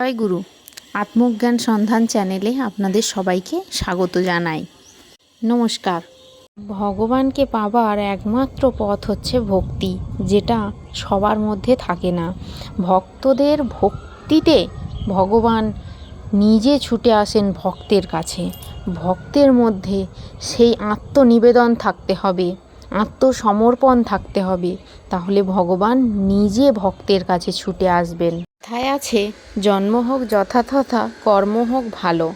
জয় গুরু। আত্মজ্ঞান সন্ধান চ্যানেলে আপনাদের সবাইকে স্বাগত জানাই। নমস্কার। ভগবানকে পাবার একমাত্র পথ হচ্ছে ভক্তি, যেটা সবার মধ্যে থাকে না। ভক্তদের ভক্তিতে ভগবান নিজে ছুটে আসেন ভক্তের কাছে। ভক্তের মধ্যে সেই আত্মনিবেদন থাকতে হবে, আত্মসমর্পণ থাকতে হবে। তাহলে ভগবান নিজে ভক্তের কাছে ছুটে আসবেন। কথায় আছে, জন্ম হোক যথাতথা, কর্ম হোক ভালো।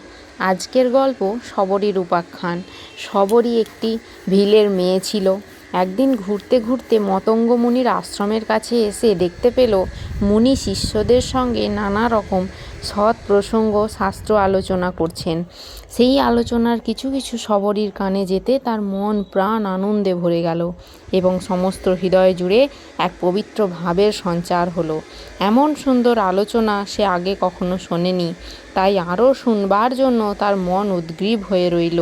আজকের গল্প শবরীর উপাখ্যান শবরী একটি ভিলের মেয়ে ছিল। একদিন ঘুরতে ঘুরতে মতঙ্গ মুনির আশ্রমের কাছে এসে দেখতে পেল মুনি শিষ্যদের সঙ্গে নানা রকম সৎ প্রসঙ্গ, শাস্ত্র আলোচনা করছেন। সেই আলোচনার কিছু কিছু শবরীর কানে যেতে তার মন, প্রাণ আনন্দে ভরে গেল এবং সমস্ত হৃদয় জুড়ে এক পবিত্র ভাবের সঞ্চার হলো। এমন সুন্দর আলোচনা সে আগে কখনো শোনেনি, তাই আরও শুনবার জন্য তার মন উদ্গ্রীব হয়ে রইল।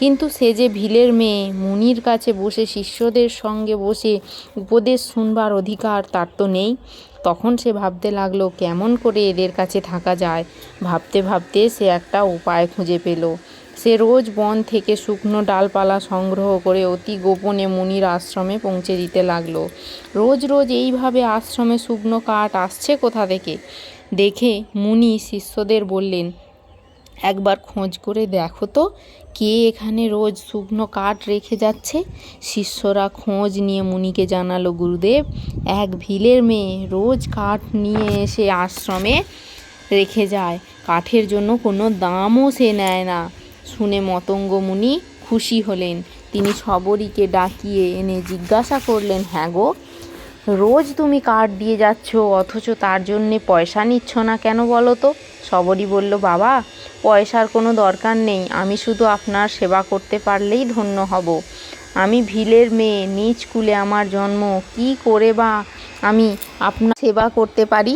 কিন্তু সে যে ভিলের মেয়ে, মুনির কাছে বসে শিষ্যদের সঙ্গে বসে উপদেশ শুনবার অধিকার তার তো নেই। তখন সে ভাবতে লাগল, কেমন করে এদের কাছে থাকা যায়? ভাবতে ভাবতে সে একটা উপায় খুঁজে পেল। সে রোজ বন থেকে শুকনো ডালপালা সংগ্রহ করে অতি গোপনে মুনির আশ্রমে পৌঁছে দিতে লাগল। রোজ রোজ এইভাবে আশ্রমে শুকনো কাঠ আসছে কোথা থেকে? দেখে মুনি শিষ্যদের বললেন একবার খোঁজ করে দেখো তো, কে এখানে রোজ শুকনো কাঠ রেখে যাচ্ছে? শিষ্যরা খোঁজ নিয়ে মুনিকে জানালো, গুরুদেব, এক ভিলের মেয়ে রোজ কাঠ নিয়ে এসে আশ্রমে রেখে যায়। কাঠের জন্য কোনো দামও সে নেয় না। শুনে মতঙ্গ মুনি খুশি হলেন। তিনি সবরীকে ডাকিয়ে এনে জিজ্ঞাসা করলেন হ্যাঁ গো রোজ তুমি কার্ড দিয়ে যাচ্ছ, অথচ তার জন্যে পয়সা নিচ্ছ না কেন বলো তো? সবরই বলল, বাবা, পয়সার কোনো দরকার নেই, আমি শুধু আপনার সেবা করতে পারলেই ধন্য হব। আমি ভিলের মেয়ে, নিজ কুলে আমার জন্ম, কি করে বা আমি আপনার সেবা করতে পারি?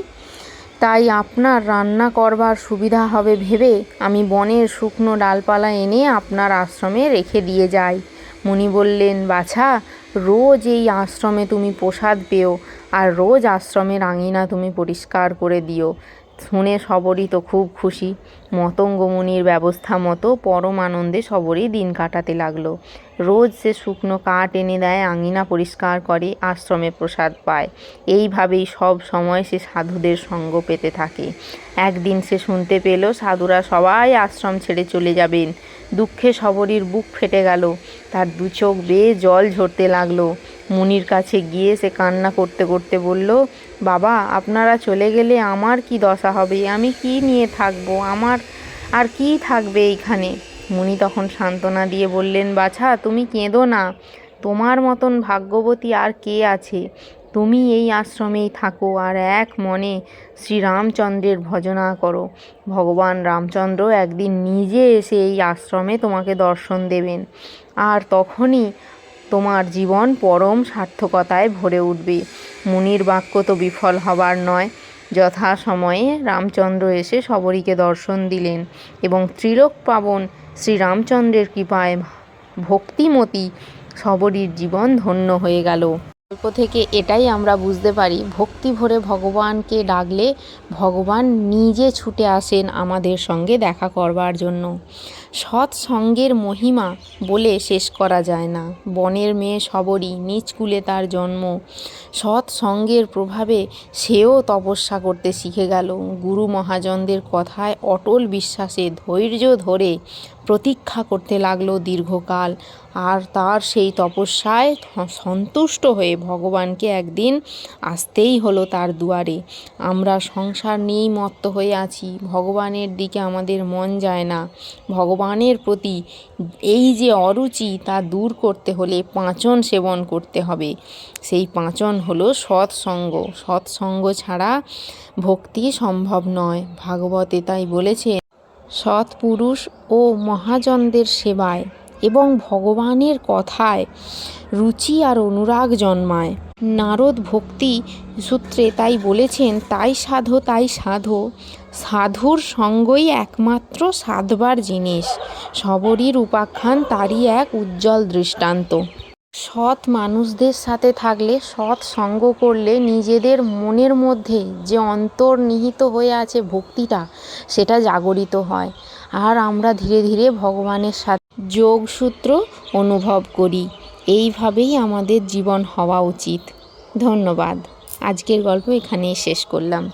তাই আপনার রান্না করবার সুবিধা হবে ভেবে আমি বনের শুকনো ডালপালা এনে আপনার আশ্রমে রেখে দিয়ে যাই। মুনি বললেন, বাছা, রোজ এই আশ্রমে তুমি প্রসাদ পেও আর রোজ আশ্রমের আঙিনা তুমি পরিষ্কার করে দিও। শুনে সবরই তো খুব খুশি। মতঙ্গ মুনির ব্যবস্থা মতো পরম আনন্দে সবরই দিন কাটাতে লাগল। রোজ সে শুকনো কাঠ এনে দেয়, আঙিনা পরিষ্কার করে, আশ্রমে প্রসাদ পায়। এইভাবেই সব সময় সে সাধুদের সঙ্গ পেতে থাকে। একদিন সে শুনতে পেল, সাধুরা সবাই আশ্রম ছেড়ে চলে যাবেন। দুঃখে শবরীর বুক ফেটে গেল। তার দু চোখ বেয়ে জল ঝরতে লাগল। মুনির কাছে গিয়ে সে কান্না করতে করতে বলল, বাবা, আপনারা চলে গেলে আমার কি দশা হবে? আমি কি নিয়ে থাকব? আমার আর কি থাকবে এইখানে? মুনি তখন সান্ত্বনা দিয়ে বললেন, বাছা, তুমি কেঁদো না। তোমার মতন ভাগ্যবতী আর কে আছে? তুমি এই আশ্রমেই থাকো আর এক মনে শ্রীরামচন্দ্রের ভজনা করো। ভগবান রামচন্দ্র একদিন নিজে এসে এই আশ্রমে তোমাকে দর্শন দেবেন আর তখনই তোমার জীবন পরম সার্থকতায় ভরে উঠবে। মুনির বাক্য তো বিফল হবার নয়। যথা সময়ে রামচন্দ্র এসে সবরীকে দর্শন দিলেন এবং ত্রিলোক পাবন শ্রীরামচন্দ্রের কৃপায় ভক্তিমতী সবরীর জীবন ধন্য হয়ে গেল। গল্প থেকে এটাই আমরা বুঝতে পারি, ভক্তি ভরে ভগবানকে ডাকলে ভগবান নিজে ছুটে আসেন আমাদের সঙ্গে দেখা করবার জন্য। সৎসঙ্গের মহিমা বলে শেষ করা যায় না। বনের মেয়ে সবরই নিজ কুলে তার জন্ম। সৎসঙ্গের প্রভাবে সেও তপস্যা করতে শিখে গেল। গুরু মহাজনদের কথায় অটল বিশ্বাসে ধৈর্য ধরে প্রতীক্ষা করতে লাগল দীর্ঘকাল। আর তার সেই তপস্যায় সন্তুষ্ট হয়ে ভগবানকে একদিন আসতেই হলো তার দুয়ারে। আমরা সংসার নিয়েই মত্ত হয়ে আছি। ভগবানের দিকে আমাদের মন যায় না। ভগবানের প্রতি এই যে অরুচি, তা দূর করতে হলে পাঁচন সেবন করতে হবে। সেই পাঁচন হলো সৎসঙ্গ। সৎসঙ্গ ছাড়া ভক্তি সম্ভব নয়। ভাগবতে তাই বলেছে সৎপুরুষ ও মহাজনদের সেবায় এবং ভগবানের কথায় রুচি আর অনুরাগ জন্মায়। নারদ ভক্তি সূত্রে তাই বলেছেন, তাই সাধো তাই সাধো। সাধুর সঙ্গই একমাত্র সাধবার জিনিস। সবরীর উপাখ্যান তারই এক উজ্জ্বল দৃষ্টান্ত। সৎ মানুষদের সাথে থাকলে, সৎ সঙ্গ করলে নিজেদের মনের মধ্যে যে অন্তর্নিহিত হয়ে আছে ভক্তিটা, সেটা জাগরিত হয়। আর আমরা ধীরে ধীরে ভগবানের সাথে যোগসূত্র অনুভব করি। এইভাবেই আমাদের জীবন হওয়া উচিত। ধন্যবাদ। আজকের গল্প এখানেই শেষ করলাম।